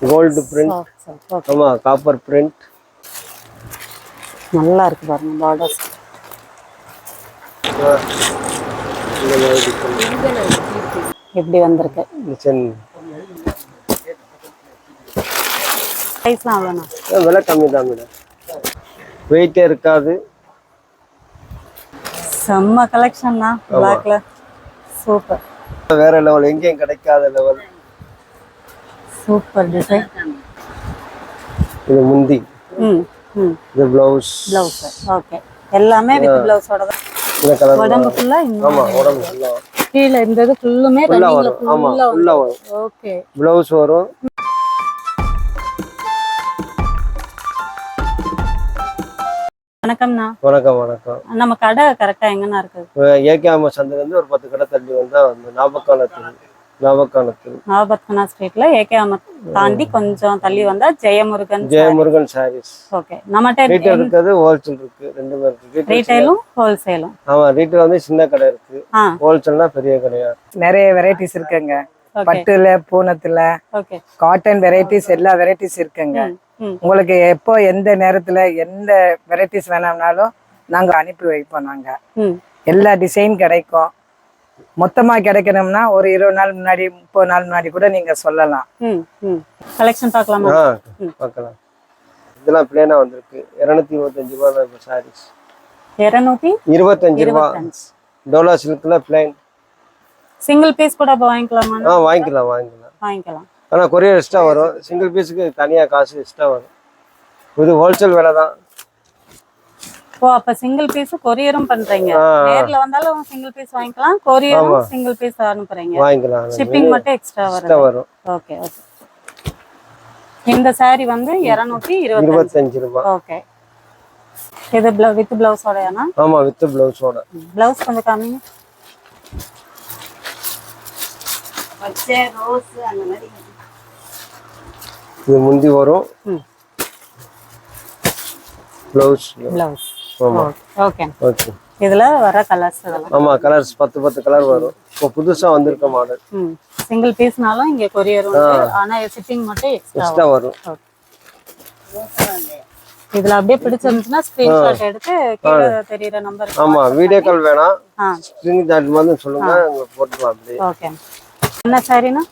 Gold print ஆமா copper print நல்லா இருக்கு பாருங்க பார்டர்ஸ் எப்படி வந்திருக்கு? ப்ரைஸ்லாம் அவ்வளோண்ணா விலை கம்மி தான் மேடம். வெயிட்டே இருக்காது. செம்ம கலெக்ஷன் தான் பிளாக்ல சூப்பர் வேற லெவல் எங்கேயும் கிடைக்காத லெவல் சூப்பர் டிசைன் இது முந்தி. ம் ம். இது பிளவுஸ் ப்ளவுஸ் ஓகே எல்லாமே வித் ப்ளவுஸோட தான். இந்த கலர் உடம்பு ஃபுல்லா ஆமா உடம்பு ஃபுல்லா கீழே இந்த இது ஃபுல்லுமே ஃபுல்லா வரும். ஆமா ஃபுல்லா வரும். ஓகே பிளவுஸ் வரும். வணக்கம்ண்ணா. வணக்கம் வணக்கம். நம்ம கடை கரெக்டா எங்கண்ணா இருக்கு ஏகேம சந்தையிலேருந்து ஒரு பத்து கடை தள்ளி வந்தா வந்து நாபக்கானத்தில் நாகபத்கனா ஸ்ட்ரீட்ல ஏகே அமர் தாண்டி கொஞ்சம் தள்ளி வந்தா ஜெயமுருகன் ஜெயமுருகன் சாரீஸ் ஓகே. நம்மகிட்ட ரீட்டைல் இருக்குது ஹோல்சேல் இருக்கு ரெண்டுமே இருக்கு. ரீட்டைல் ரீட்டைலும் ஹோல்சேலும் ஆமா ரீட்டைல் வந்து சின்ன கடை இருக்கு. ஹோல்சேல்னா பெரிய கடையா? நிறைய வெரைட்டிஸ் இருக்குங்க. பட்டுல பூனத்துல ஓகே. காட்டன் வெரைட்டிஸ் எல்லா வெரைட்டிஸ் இருக்குங்க. உங்களுக்கு எப்போ எந்த நேரத்துல எந்த வெரைட்டிஸ் வேணும்னாலும் நாங்க அனுப்பி வைப்போம் நாங்க. எல்லா டிசைன் கிடைக்கும். மொத்தமா கிடைக்கணும்னா ஒரு இருபது நாள் முன்னாடி முப்பது நாள் முன்னாடி கூட நீங்க சொல்லலாம். கலெக்ஷன் பார்க்கலாமா? பார்க்கலாம். இதெல்லாம் பிளேனா வந்திருக்கு. இருநூத்தி இருபத்தஞ்சு ரூபா இப்போ சாரீஸ் இருநூத்தி இருபத்தஞ்சு ரூபா. டோலா சில்க்ல பிளைன் சிங்கிள் பீஸ் கூட அப்ப வாங்கிக்கலாமா? ஆ வாங்கிக்கலாம் வாங்கிக்கலாம். வாங்கிக்கலாம். ஆனா கொரியர் எக்ஸ்ட்ரா வரும். சிங்கிள் பீஸுக்கு தனியா காசு எக்ஸ்ட்ரா வரும். இது ஹோல்சேல் விலை தான். ஓ அப்ப சிங்கிள் பீஸ் கொரியரும் பண்றீங்க. நேர்ல வந்தாலும் சிங்கிள் பீஸ் வாங்கிக்கலாம். கொரியரும் சிங்கிள் பீஸ் அனுப்புறீங்க. வாங்கிக்கலாம். ஷிப்பிங் மட்டும் எக்ஸ்ட்ரா எக்ஸ்ட்ரா வரும். ஓகே ஓகே இந்த saree வந்து இருநூத்தி இருபத்தஞ்சு. இருபத்தஞ்சு ரூபா ஓகே இது வித் பிளவுஸோடயானா ஆமா வித் பிளவுஸோட பிளவுஸ் கொஞ்சம் காமிங்க. இது முந்தி வரும். பிளவுஸ் பிளவுஸ் ஓகே ஓகே இதுல வர கலர்ஸ் இதெல்லாம் ஆமா கலர்ஸ் பத்து பத்து கலர் வரும். இப்போ புதுசா வந்திருக்க மாடல் சிங்கிள் பீஸ்னாலும் இங்க கொரியர் உண்டு. ஆனா ஷிப்பிங் மட்டும் எக்ஸ்ட்ரா வரும். இதுல அப்படியே பிடிச்சிருந்துச்சுன்னா ஸ்கிரீன்ஷாட் எடுத்து கீழே தெரியுற நம்பர் ஆமா வீடியோ கால் வேணாம். ஸ்கிரீன் ஷாட் மாதிரி சொல்லுங்க அங்க போட்டுக்கலாம் அப்படியே. ஓகே என்ன சாரினா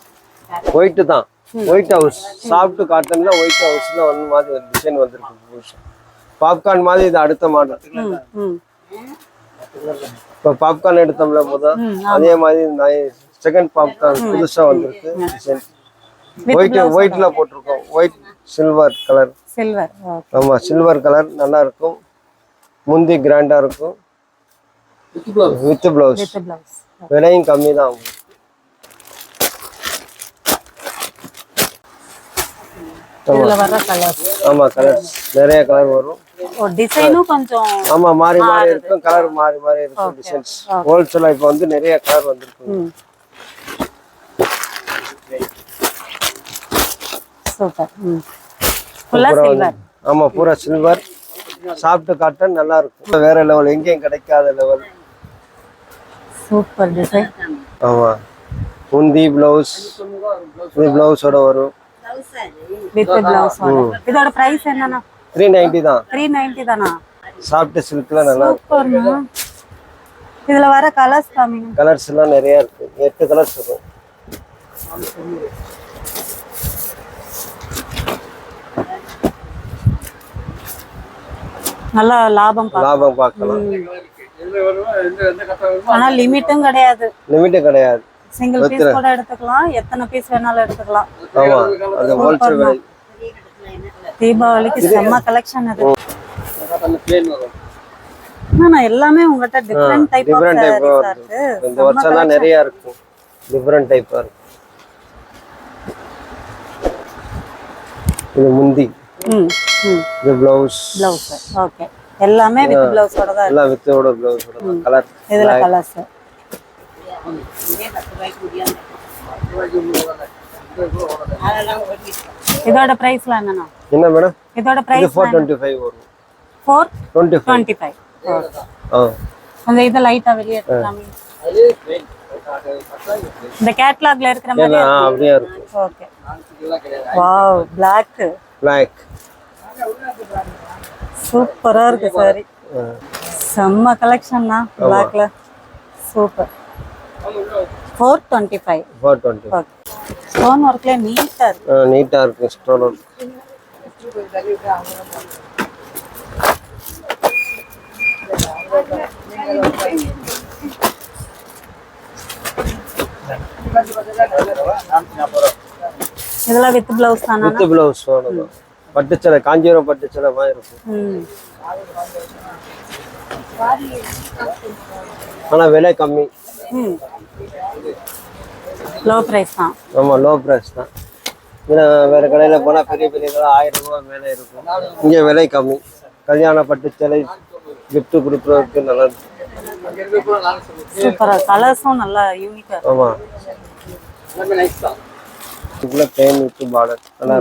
ஒயிட் தான். ஒயிட் ஹவுஸ் சாஃப்ட் காட்டன்ல ஒயிட் ஹவுஸ்ல வந்து மாதிரி ஒரு டிசைன் வந்திருக்கு புதுசா. பாப்கார்ன் மாதிரி இது அடுத்த மாடல். இப்போ பாப்கார்ன் எடுத்தோம்ல முதல் அதே மாதிரி செகண்ட் பாப்கார்ன் புதுசா வந்திருக்கு ஒயிட் ஒயிட்ல போட்டிருக்கோம். ஒயிட் சில்வர் கலர் சில்வர் ஆமா சில்வர் கலர் நல்லா இருக்கும். முந்தி கிராண்டா இருக்கும். வித் பிளவுஸ் வித் பிளவுஸ் விலையும் கம்மி தான் இதுல வர ஆமா கலர்ஸ் நிறைய கலர் வரும். டிசைனும் கொஞ்சம் ஆமா மாறி மாறி இருக்கும். கலர் மாறி மாறி இருக்கும் டிசைன்ஸ் ஹோல்சேலா இப்போ வந்து நிறைய கலர் வந்திருக்கு. சூப்பர் ஃபுல்லா சில்வர் ஆமா பூரா சில்வர் சாஃப்ட் காட்டன் நல்லா இருக்கும். வேற லெவல் எங்கேயும் கிடைக்காத லெவல் சூப்பர் டிசைன் ஆமா. முந்தி பிளவுஸ் இது பிளவுஸோட வரும். வித் பிளவுஸ் இதோட பிரைஸ் என்னன்னா த்ரீ நைன்டி தான். த்ரீ நைன்டி தானா? சாஃப்ட் சில்க்ல நல்லா சூப்பர்ண்ணா இதுல வர கலர்ஸ் காமிங்க கலர்ஸ் எல்லாம் நிறைய இருக்கு. எட்டு கலர்ஸ் இருக்கும். நல்லா லாபம் லாபம் பார்க்கலாம். ஆனா லிமிட்டும் கிடையாது. லிமிட்டு கிடையாது. சிங்கிள் பீஸ் கூட எடுத்துக்கலாம். எத்தனை பீஸ் வேணாலும் எடுத்துக்கலாம். தீபாவளிக்கு செம்ம கலெக்ஷன் அது. ஆனா எல்லாமே உங்ககிட்ட டிஃப்ரெண்ட் டைப் டிஃப்ரெண்ட் டைப் இந்த வருஷம் தான் நிறைய இருக்கும். டிஃப்ரெண்ட் டைப்பா இருக்கும். இது முந்தி. இது பிளவுஸ் பிளவுஸ் ஓகே எல்லாமே வித் பிளவுஸோட தான் எல்லாம் வித்தோட பிளவுஸோட கலர் இதுல கலர்ஸ் இதோட பிரைஸ்ல என்னன்னா என்ன மேடம் இதோட இது பிரைஸ் ஃபோர் டுவெண்ட்டி ஃபைவ் வரும். Four twenty five twenty five ஆ. கொஞ்சம் இதை லைட்டா வெளியே எடுத்துக்கலாமே இந்த கேட்லாக்ல இருக்கிற மாதிரி அப்படியே இருக்கும் ஓகே வாவ் பிளாக் பிளாக் சூப்பரா இருக்கு சாரி செம்ம கலெக்ஷன் தான் பிளாக்ல super four twenty five four twenty okay stone ஒர்க்ல நீட்டா இருக்கு நீட்டாக இருக்கும் ஸ்டோன் இதெல்லாம் வித் பிளவுஸ் தானா? வித்து பிளவுஸ் வேணும். பட்டுச்சலை காஞ்சிபுரம் பட்டுச்சலை மாதிரி இருக்கும் ஆனால் விலை கம்மி. லோ பிரைஸ் தான். ஆமாம் லோ ப்ரைஸ் தான். ஏன்னா வேறு கடையில் போனால் பெரிய பெரிய கடை ஆயிரம் ரூபா மேலே இருக்கும். இங்கே விலை கம்மி. கல்யாண பட்டுச்சலை gift கொடுக்குறதுக்கு நல்லா இருக்கும் சூப்பரா கலர்ஸும் நல்லா யூனிக்கா இருக்கு. ஆமாம் இதுக்குள்ள பெயின் வித்து பார்டர் நல்லா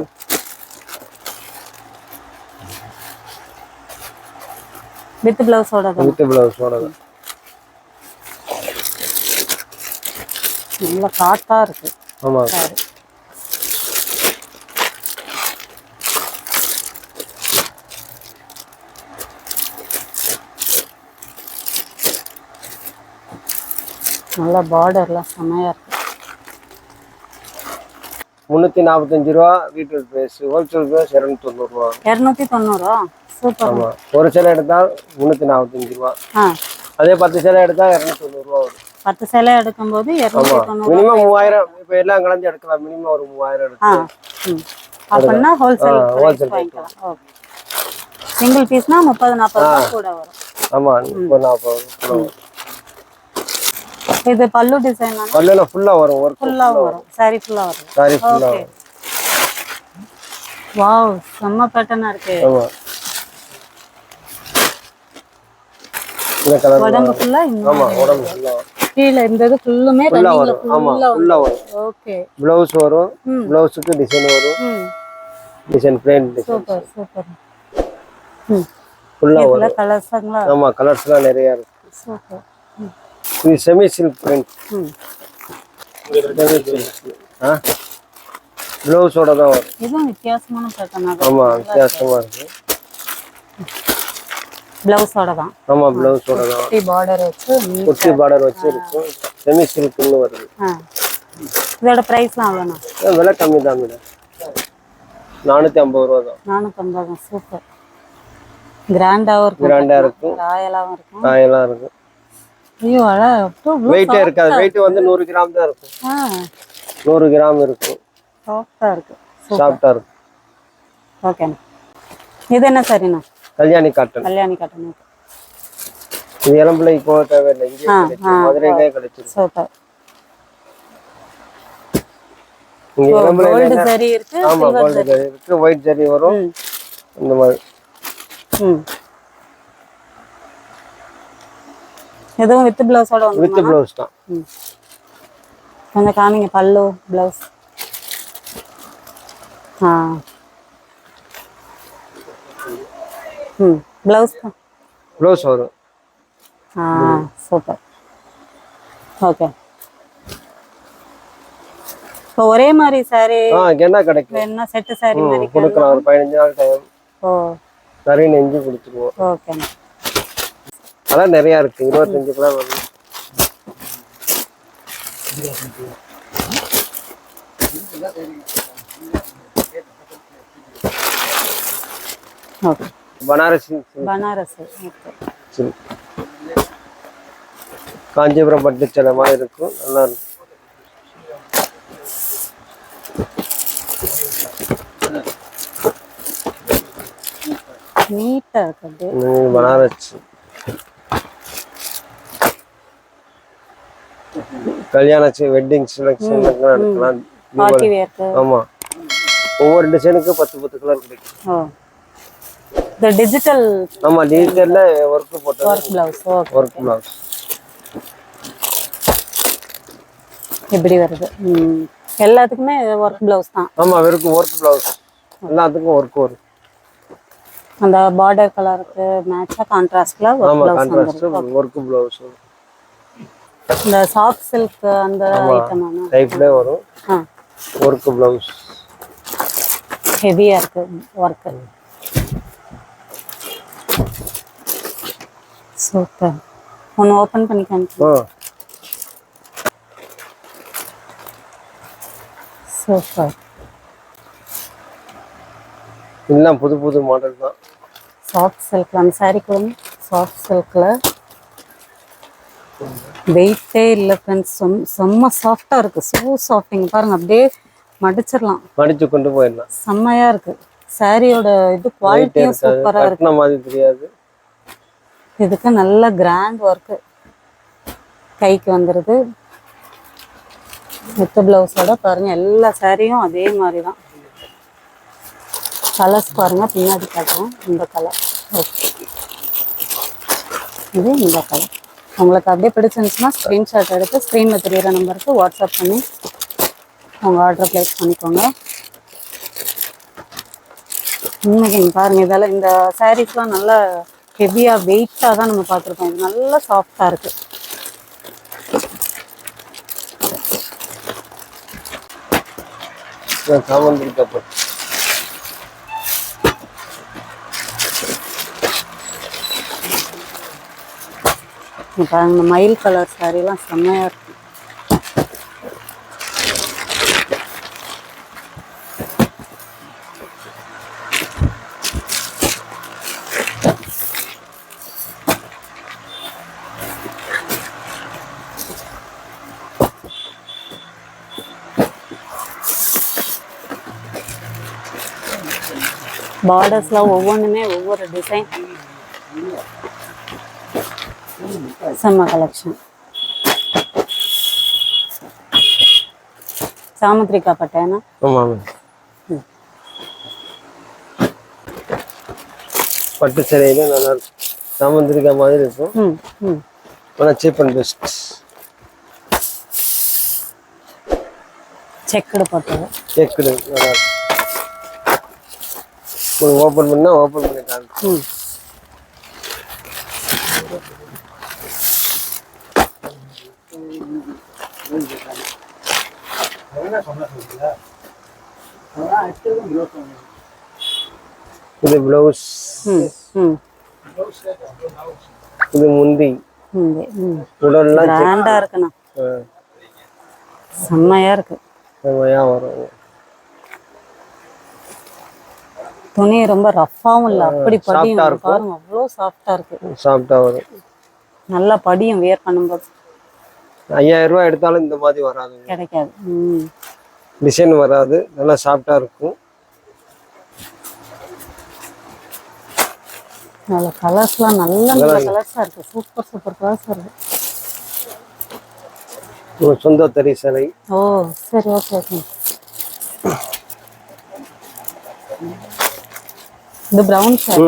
வித் பிளவுஸோட வித்து பிளவுஸோட தான். நல்லா காட்டா இருக்கு. ஆமாம் நல்லா பார்டர்லாம் செமையா இருக்கு. முந்நூற்றி நாற்பத்தஞ்சு ரூபா ரீட்டைல் ப்ரைஸ் ஹோல்சேல் ப்ரைஸ் இரநூத்தி தொண்ணூறுரூவா இரநூத்தி தொண்ணூறா? சூப்பர். ஆமாம் ஒரு சிலை எடுத்தால் முந்நூற்றி நாற்பத்தஞ்சு ரூபா. அதே பத்து சிலை எடுத்தால் இரநூத்தி தொண்ணூறுரூவா வரும். பத்து சேலை எடுக்கும்போது இரநூத்தி ஆமாம் தொண்ணூறு மினிமம் மூவாயிரம். இப்போ எல்லாம் கலந்து எடுக்கலாம். மினிமம் ஒரு மூவாயிரம் அப்படின்னா ஹோல்சேல் வாங்கிக்கலாம். ஓகே. சிங்கிள் பீஸ்னா முப்பது நாற்பது ரூபா கூட வரும். முப்பது நாற்பது. இது பல்லு டிசைன் பல்லுல ஃபுல்லாக வரும் ஒர்க் ஃபுல்லாக வரும். சாரி ஃபுல்லாக வரும். சாரி ஃபுல்லாக ஓகே வரும். வாவ் செம்ம பேட்டர்னா இருக்கு. கலர் உடம்பு ஃபுல்லா ஆமாம் உடம்பு ஃபுல்லாக வரும். கீழே இந்த இது ஃபுல்லுமே ரன்னிங்ல வரும். ஆமாம் ஃபுல்லா வரும். ஓகே ப்ளவுஸ் வரும். ப்ளவுஸுக்கு டிசைன் வரும். Design plain design super super ம். ஃபுல்லாக வரும். கலர்ஸுங்களா ஆமாம் கலர்ஸ்லாம் நிறையா இருக்கு. சூப்பர் இது செமி சில்க் பிரிண்ட் ஆ? ப்ளவுஸோட தான் வரும். இதுவும் வித்தியாசமான பேட்டர்னா தான் ஆமாம் வித்தியாசமாக இருக்கு. பிளவுஸோட தான். ஆமாம் ப்ளவுஸோட தான். குட்டி பார்டர் வச்சு. குர்த்தி பார்டர் வச்சு இருக்கும் செமி சில்க்னு வருது. இதோட ப்ரைஸ்லாம் அவ்வளோண்ணா ஆ, விலை கம்மி தான் மேடம். நானூற்றி ஐம்பது ரூபா தான். நானூற்றம்பது சூப்பர். கிராண்டாகவும் இருக்கும் கிராண்டாக இருக்கும் ராயலாகவும் இருக்கும். காயெல்லாம் இருக்கும். ஐயோ அழகா வெயிட்டே இருக்காது. வெயிட் வந்து நூறு கிராம் தான் இருக்கும். நூறு கிராம் இருக்கும். சாஃப்டாக இருக்கு. சாஃப்டாக இருக்கும். ஓகேண்ணா இது என்ன சரிண்ணா? கல்யாணி காட்டன் கல்யாணி கட்டணம் இது இளம்பிள்ளைக்கு போக தேவையில்லை. இங்கே கிடைக்கும் மதுரையிலே கிடைச்சிருக்கு சூப்பர். இங்கே இளம்பிள்ளை கோல்டு சரி இருக்கு ஆமாம் கோல்டு ஜரி இருக்கு ஒயிட் ஜரி வரும். இந்த மாதிரி. எதுவும் வித் பிளவுஸோட வந்து வித் ப்ளவுஸ் தான். கொஞ்சம் காமிங்க பல்லு பிளவுஸ் ஆ. ம் பிளவுஸ் ப்ளவுஸ் வரும் ஆ சூப்பர் ஓகே இப்போ ஒரே மாதிரி சாரி ஆ என்ன கிடைக்கும் என்ன செட்டு சாரி மாதிரி கொடுக்கலாம் ஒரு பதினஞ்சு நாள் டைம் ஓ நிறைய நெஞ்சு கொடுத்துருவோம் ஓகேண்ணா அதான் நிறையா இருக்கு இருபத்தஞ்சு கிலோ வரும் okay Banaras okay. Silk. Kanchipuram பட்டு சேலை மாதிரி இருக்கும். நல்லா இருக்கும். நீட்டாக இருக்கு அப்படியே. இது பனாரஸ். கல்யாண வெட்டிங் செலெக்ஷன் எடுக்கலாம். ஆமா. ஒவ்வொரு டிசைனுக்கும் பத்து பத்து கலர் கிடைக்கும். இந்த டிஜிட்டல் ஆமா டிஜிட்டல்ல ஒர்க் போட்டது work blouse okay work blouse இப்படி வருது. எல்லாத்துக்குமே ஒர்க் பிளவுஸ் தான். ஆமா வெறும் ஒர்க் பிளவுஸ் எல்லாத்துக்கும் ஒர்க் வரும். அந்த பார்டர் கலருக்கு மேட்சாக கான்ட்ராஸ்ட்ல ஒர்க் பிளவுஸ் ஒர்க் பிளவுஸ் இந்த சாஃப்ட் சில்க் அந்த ஐட்டம் டைப்ல வரும். ஒர்க் பிளவுஸ் ஹெவியா இருக்கு ஒர்க்கு சூப்பர் ஒன்று ஓப்பன் பண்ணி ஆ. சூப்பர் எல்லாம் புது புது மாடல் தான். சாஃப்ட் சில்க்ல அந்த saree கூட சாஃப்ட் சில்க்ல வெயிட்டே இல்லை ஃப்ரெண்ட்ஸ் செம் செம்ம சாஃப்டாக இருக்கு. ஸோ சாஃப்ட் இங்க பாருங்க அப்படியே மடிச்சிடலாம். மடிச்சு கொண்டு போயிடலாம். செம்மையா இருக்கு. சாரியோட இது குவாலிட்டியும் இருக்காது. சூப்பரா இருக்கு. கட்டின மாதிரி தெரியாது. இதுக்கு நல்ல கிராண்ட் ஒர்க்கு கைக்கு வந்துடுது மித்த பிளவுஸோட பாருங்கள் எல்லா சாரியும் அதே மாதிரி தான் கலர்ஸ் பாருங்கள் பின்னாடி காட்டுறேன் இந்த கலர் ஓகே இது இந்த கலர் உங்களுக்கு அப்படியே பிடிச்சிருந்துச்சுன்னா ஸ்க்ரீன்ஷாட் எடுத்து ஸ்க்ரீனில் தெரியிற நம்பருக்கு வாட்ஸ்அப் பண்ணி உங்கள் ஆர்டர் ப்ளேஸ் பண்ணிக்கோங்க. இன்னைக்கு பாருங்கள் இதெல்லாம் இந்த சாரீஸ்லாம் நல்லா ஹெவியாக வெயிட்டாக தான் நம்ம பார்த்துருக்கோம். இது நல்லா சாஃப்டாக இருக்கு. இதான் சாமந்திரி கப்பல் பாருங்க மயில் கலர் சாரீலாம் செம்மையாக இருக்கு. பார்டர்ஸ்லாம் ஒவ்வொன்றுமே ஒவ்வொரு டிசைன் செம்ம கலெக்ஷன் சாமுத்திரிக்கா பட்டேனா? பட்டு சிலையில நல்லா சாமந்திரிக்கா மாதிரி இருக்கும். ஆனால் சீப் அண்ட் பெஸ்ட் செக்குடு போட்டது. கேக்குது நல்லா இருக்கும். ஓப்பன் பண்ணா ஓப்பன் பண்ணி காமிச்சு இது பிளவுஸ் இது முந்தி. உடல்லாம் ஆ, செம்மையா இருக்கு. செமையா வரும். துணி ரொம்ப ரஃப்பாவும் இல்லை. அப்படி படியும். பாருங்க அவ்வளோ சாஃப்டா இருக்கு. சாஃப்டா வரும். நல்லா படியும் வியர் பண்ணும்போது. ஐயாயிரம் ரூபாய் எடுத்தாலும் இந்த மாதிரி வராது கிடைக்காது. டிசைன் வராது. நல்லா சாஃப்டா இருக்கும். நல்ல கலர்ஸ்லாம் நல்ல நல்ல கலர்ஸாக இருக்கு. சூப்பர் சூப்பர் கலர்ஸ் இருக்கு. சொந்த தறி சிலை. ஓ சரி ஓகே ஓகே இது brown shirt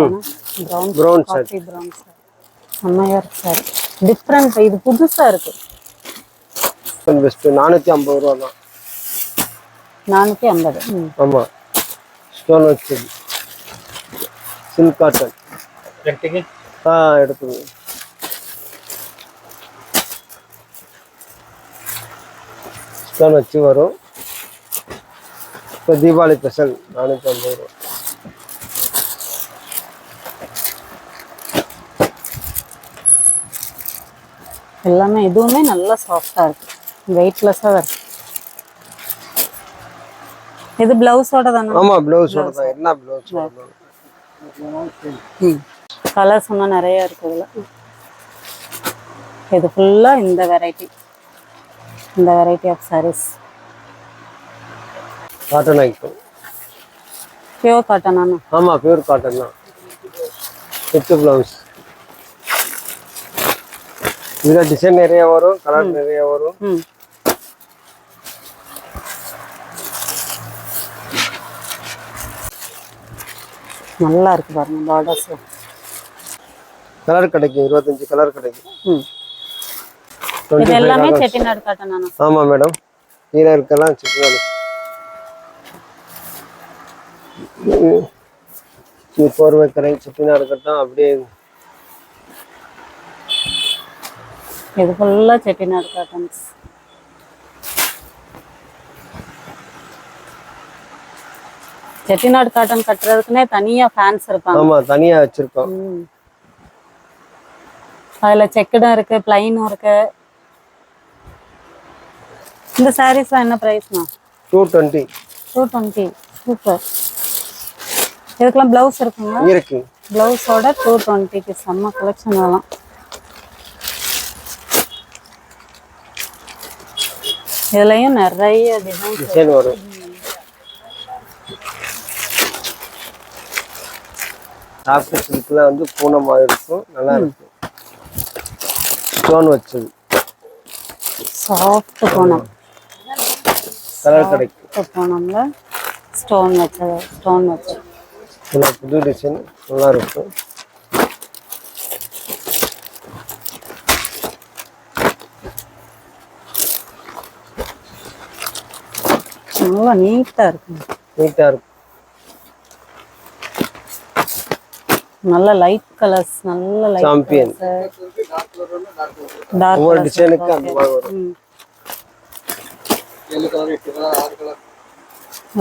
brown Brown shirt. Coffee brown shirt செம்மையா இருக்கு சார் டிஃப்ரெண்ட் இது புதுசா இருக்கு பெஸ்ட் நானூற்றி ஐம்பது ரூபா தான் நானூற்றி ஐம்பது ம் ஆமா ஸ்டோன் வச்சது சில்க் காட்டன் ஆ எடுத்துங்க ஸ்டோன் வச்சு வரும் இப்போ தீபாவளி ஸ்பெஷல் நானூற்றி ஐம்பது ரூபா எல்லாமே இதுவுமே நல்லா சாஃப்டா இருக்கு. வெயிட்லெஸ்ஸாக இருக்கு. இது பிளவுஸோட தானே? ஆமா பிளவுஸோட தான். என்ன பிளவுஸ் கலர்ஸ் இன்னும் நிறைய இருக்கு இதுல. இது ஃபுல்லா இந்த வெரைட்டி இந்த variety of sarees. Cotton item pure cotton ஆனா? ஆமா பியூர் காட்டன் தான். செட்டு பிளவுஸ் இதுல டிசைன் நிறைய வரும் கலர் நிறைய வரும். நல்லா இருக்கு பாருங்க பார்டர்ஸ் கலர் கிடைக்கும் இருபத்தஞ்சு கலர் கிடைக்கும். இது 25 எல்லாமே colours. செட்டிநாடு காட்டன் ஆனா ஆமா மேடம். கீழே இருக்கலாம் செட்டிநாடு இது போர்வை கரை செட்டிநாடு கட்டம் அப்படியே இது ஃபுல்லா செட்டிநாடு காட்டன்ஸ் செட்டிநாடு காட்டன் கட்டுறதுக்குன்னே தனியா ஃபேன்ஸ் இருப்பாங்க. ஆமா தனியா வச்சிருக்கோம். அதுல செக்குடும் இருக்கு பிளைனும் இருக்கு. இந்த சாரீஸ்லாம் என்ன ப்ரைஸ்மா two twenty two twenty super இதுக்கெல்லாம் ப்ளவுஸ் இருக்குங்க இருக்கு. ப்ளவுஸோட டூ டுவெண்ட்டிக்கு செம்ம கலெக்ஷன் அதெல்லாம். இதுலயும் நிறைய டிசைன் வரும். சாஃப்ட் சில்க்ல வந்து பூனை மாதிரி இருக்கும். நல்லா இருக்கும். ஸ்டோன் வச்சது. சாஃப்ட் போனம் கலர் கிடைக்கும். போனம்ல ஸ்டோன் வச்சது ஸ்டோன் வச்சது புது டிசைன் நல்லா இருக்கும். நல்லா நீட்டா இருக்கு. நீட்டா இருக்கும் நல்ல லைட் கலர்ஸ் நல்ல லைட் சாம்பியன் டார்க் ஒவ்வொரு டிசைனுக்கு அந்த மாதிரி வரும்.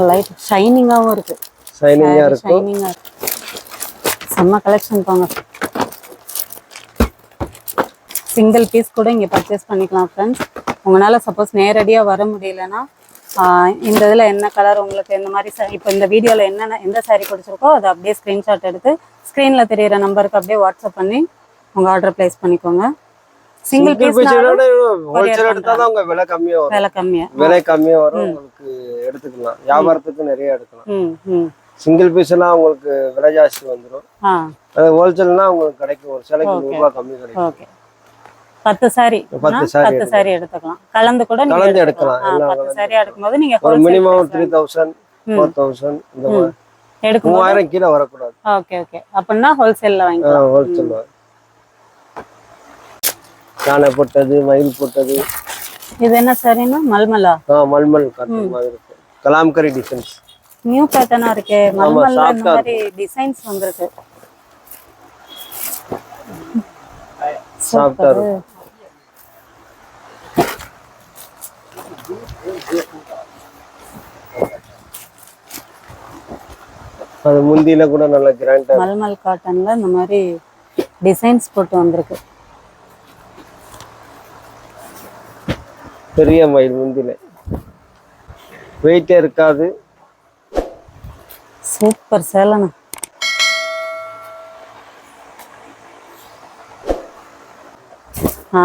லைட் ஷைனிங்காவும் இருக்கு. ஷைனிங்கா இருக்கும் ஷைனிங்கா இருக்கு. செம்ம கலெக்ஷன் போங்க. சிங்கிள் பீஸ் கூட இங்கே பர்ச்சேஸ் பண்ணிக்கலாம் ஃப்ரெண்ட்ஸ் உங்களால் சப்போஸ் நேரடியாக வர முடியலன்னா இந்த இதில் என்ன கலர் உங்களுக்கு இந்த மாதிரி இப்போ இந்த வீடியோவில் என்னென்ன எந்த saree பிடிச்சிருக்கோ அதை அப்படியே ஸ்க்ரீன்ஷாட் எடுத்து ஸ்க்ரீனில் தெரியிற நம்பருக்கு அப்படியே வாட்ஸ்அப் பண்ணி உங்கள் ஆர்டர் ப்ளேஸ் பண்ணிக்கோங்க. சிங்கிள் பீஸ் விலை கம்மியா விலை கம்மியாக விலை கம்மியா வரும். உங்களுக்கு எடுத்துக்கலாம். வியாபாரத்துக்கு நிறைய எடுக்கலாம். சிங்கிள் பீஸ் எல்லாம் உங்களுக்கு விலை ஜாஸ்தி வந்துடும் ஹோல்சேல்னா உங்களுக்கு கிடைக்கும். ஒரு சிலைக்கு நூறு ரூபாய் கம்மி கிடைக்கும். பத்து சாரி பத்து saree பத்து சாரி எடுத்துக்கலாம். கலந்து கூட கலந்து. எடுக்கலாம், பத்து சாரி எடுக்கும்போது நீங்க ஒரு minimum three thousand four thousand இந்த மாதிரி. எடுக்கும்போது மூவாயிரம் கீழே வரக்கூடாது. Okay okay. அப்படின்னா ஹோல்சேல்ல வாங்கிக்கலாம். ஹோல்சேல் யானை போட்டது மயில் போட்டது. இது என்ன சாரின்னா மல்மலா. ஆ மல்மல் காட்டன் மாதிரி கலாம்கரி டிசைன்ஸ் நியூ பேட்டர்னா இருக்கே. மல்மல்ல இந்த மாதிரி டிசைன்ஸ் வந்திருக்கு. சாஃப்டா இருக்கும் அது முந்தியில கூட நல்லா கிராண்டா மல்மல் காட்டன்ல இந்த மாதிரி டிசைன்ஸ் போட்டு வந்திருக்கு. பெரிய மயில் முந்தில வெயிட்டே இருக்காது. சூப்பர் சேலனா. ஆ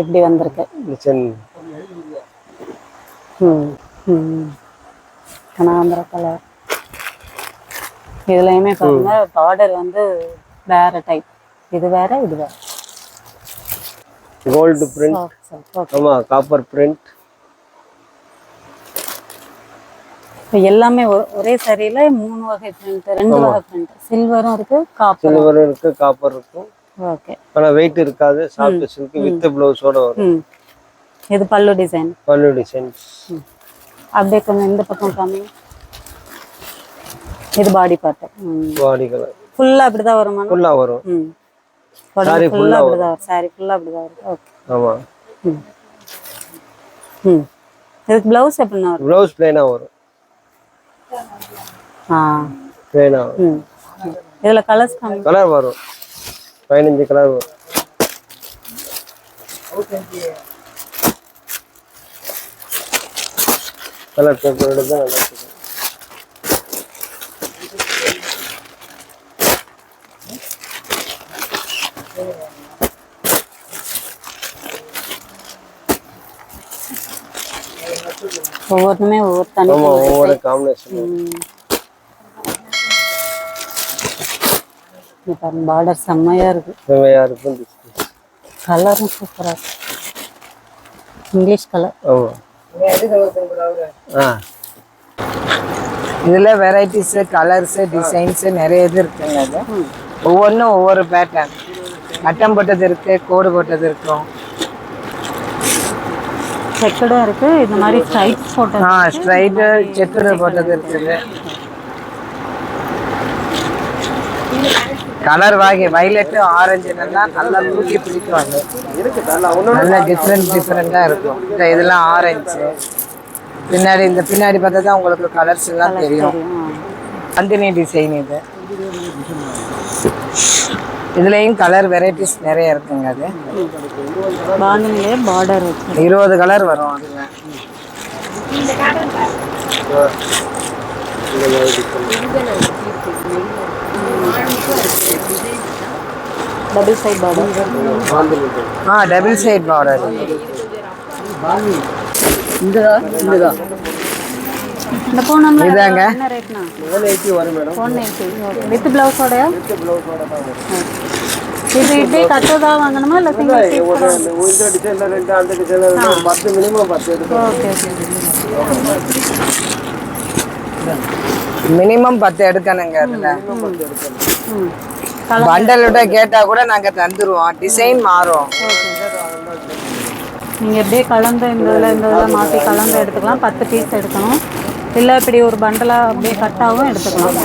எப்படி வந்திருக்கு? கனகாம்பர கலர் இதுலயுமே பாருங்க பார்டர் வந்து வேற டைப் இது வேற இது வேற. Gold print. ஆமா காப்பர் பிரிண்ட் எல்லாமே ஒரே சரியில மூணு வகை பிரிண்ட் ரெண்டு வகை பிரிண்ட் சில்வரும் இருக்கு காப்பர் சில்வர் இருக்கு காப்பர் இருக்கும் ஓகே ஆனா வெயிட் இருக்காது. சாஃப்ட் சில்க் வித் பிளவுஸோட வரும். இது பல்லு டிசைன் பல்லு டிசைன்ஸ் அப்படியே கொஞ்சம் இந்த பக்கம் காமி இது பாடி பார்ட் பாடி கலர் ஃபுல்லா அப்படிதான் வருமா ஃபுல்லா வரும். ம். உடம்பு ஃபுல்லா அப்படிதான் வரும். சாரி ஃபுல்லா அப்படிதான் வரும். ஓகே ஆமா. ம். ம். இதுக்கு ப்ளவுஸ் எப்படின்னா வரும்? பிளவுஸ் பிளைனா வரும். ஆ. பிளைனா வரும். ம். இதுல கலர்ஸ் காமி கலர் வரும். பதினஞ்சு கலர் வரும். கலர் பேப்பர் எடுத்து நல்லா இருக்கும். ஒவ்வொருத்துமே ஒவ்வொரு தனி ஒவ்வொரு காம்பினேஷன் பார்டர் செம்மையா இருக்கு. செம்மையா டிஸ்கவுண்ட் கலரும் சூப்பரா இருக்கு. இங்கிலீஷ் கலர் ஆமா. இதுல வெரைட்டிஸ் கலர்ஸ் டிசைன்ஸ் நிறைய இது இருக்குங்க அது. ஒவ்வொன்றும் ஒவ்வொரு பேட்டர்ன் அட்டம் போட்டது இருக்கு கோடு போட்டது இருக்கும் செக்கடும் இருக்கு. இந்த மாதிரி ஸ்ட்ரைப்ஸ் போட்டது ஆ ஸ்ட்ரைட்டு செக்குடு போட்டது இருக்குது. கலர் வாங்கி வயலட்டு ஆரஞ்சுன்னா நல்லா தூக்கி பிடிக்கும் அது இருக்கு நல்லா டிஃப்ரெண்ட் டிஃப்ரெண்ட்டாக இருக்கும். இந்த இதெல்லாம் ஆரஞ்சு பின்னாடி இந்த பின்னாடி பார்த்தா தான் உங்களுக்கு கலர்ஸ் எல்லாம் தெரியும். அந்தினி டிசைன் இது. இதுலேயும் கலர் வெரைட்டிஸ் நிறைய இருக்குங்க அது. பார்டர் இருபது கலர் வரும் அதில். டபுள் சைட் பார்டர் ஆ டபுள் சைட் பார்டர் இந்த ஃபோன் நம்பர் இதாங்க. வித் பிளவுஸோடயா இது இப்படி கட்டதா வாங்கணுமா இல்லை சிங்கிள் பீஸ் ஒரு இந்த டிசைன்ல ரெண்டு அந்த டிசைன்ல ரெண்டு மினிமம் பத்து எடுக்கும் ஓகே ஓகே மினிமம் பத்து எடுக்கணுங்க அதில். ம். பண்டலோட கேட்டால் கூட நாங்கள் தந்துடுவோம் டிசைன் மாறும். நீங்கள் எப்படியே கலந்து இந்த இதில் இந்த இதில் மாற்றி கலந்து எடுத்துக்கலாம். பத்து பீஸ் எடுக்கணும். இல்லை இப்படி ஒரு பண்டலாக அப்படியே கட்டாகவும் எடுத்துக்கலாம்.